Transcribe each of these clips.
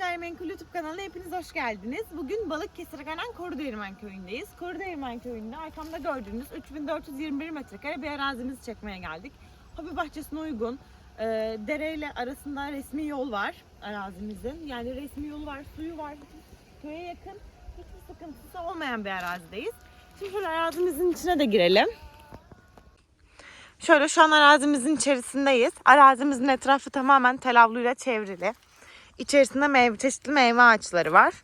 Gayrimenkul YouTube kanalına hepiniz hoş geldiniz. Bugün Balıkesir Ganen Korudeğirmen köyündeyiz. Korudeğirmen köyünde arkamda gördüğünüz 3421 metrekare bir arazimizi çekmeye geldik. Hobi bahçesine uygun, e, dereyle arasında resmi yol var arazimizin. Yani resmi yolu var, suyu var. Köye yakın, hiçbir sıkıntısı olmayan bir arazideyiz. Şimdi şöyle arazimizin içine de girelim. Şöyle şu an arazimizin içerisindeyiz. Arazimizin etrafı tamamen telavluyla çevrili. İçerisinde meyve, çeşitli meyve ağaçları var.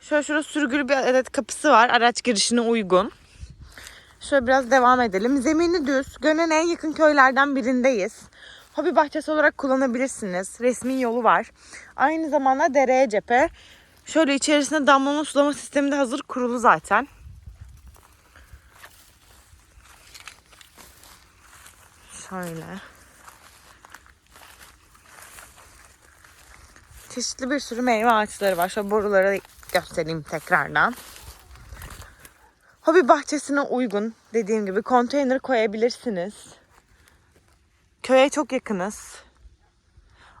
Şöyle şurada sürgülü bir adet kapısı var. Araç girişine uygun. Şöyle biraz devam edelim. Zemini düz. Gönen'e en yakın köylerden birindeyiz. Hobi bahçesi olarak kullanabilirsiniz. Resmi yolu var. Aynı zamanda dereye cephe. Şöyle içerisinde damlama sulama sistemi de hazır kurulu zaten. Şöyle. Çeşitli bir sürü meyve ağaçları var. Şöyle boruları göstereyim tekrardan. Hobi bahçesine uygun dediğim gibi konteyner koyabilirsiniz. Köye çok yakınız.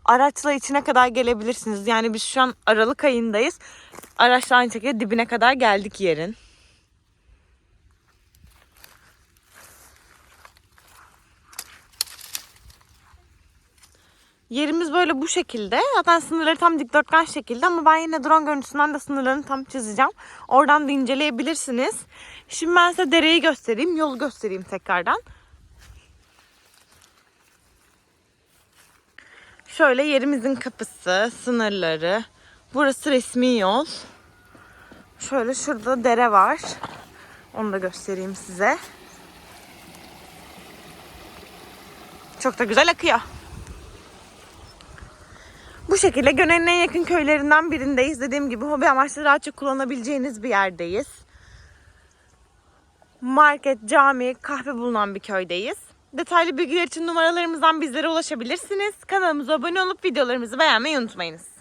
Araçla içine kadar gelebilirsiniz. Yani biz şu an Aralık ayındayız. Araçla aynı şekilde dibine kadar geldik yerin. Yerimiz böyle bu şekilde. Zaten sınırları tam dikdörtgen şekilde ama ben yine drone görüntüsünden de sınırlarını tam çizeceğim. Oradan da inceleyebilirsiniz. Şimdi ben size dereyi göstereyim, yolu göstereyim tekrardan. Şöyle yerimizin kapısı, sınırları. Burası resmi yol. Şöyle şurada dere var. Onu da göstereyim size. Çok da güzel akıyor. Bu şekilde Gönen'in en yakın köylerinden birindeyiz. Dediğim gibi hobi amaçlı rahatça kullanabileceğiniz bir yerdeyiz. Market, cami, kahve bulunan bir köydeyiz. Detaylı bilgiler için numaralarımızdan bizlere ulaşabilirsiniz. Kanalımıza abone olup videolarımızı beğenmeyi unutmayınız.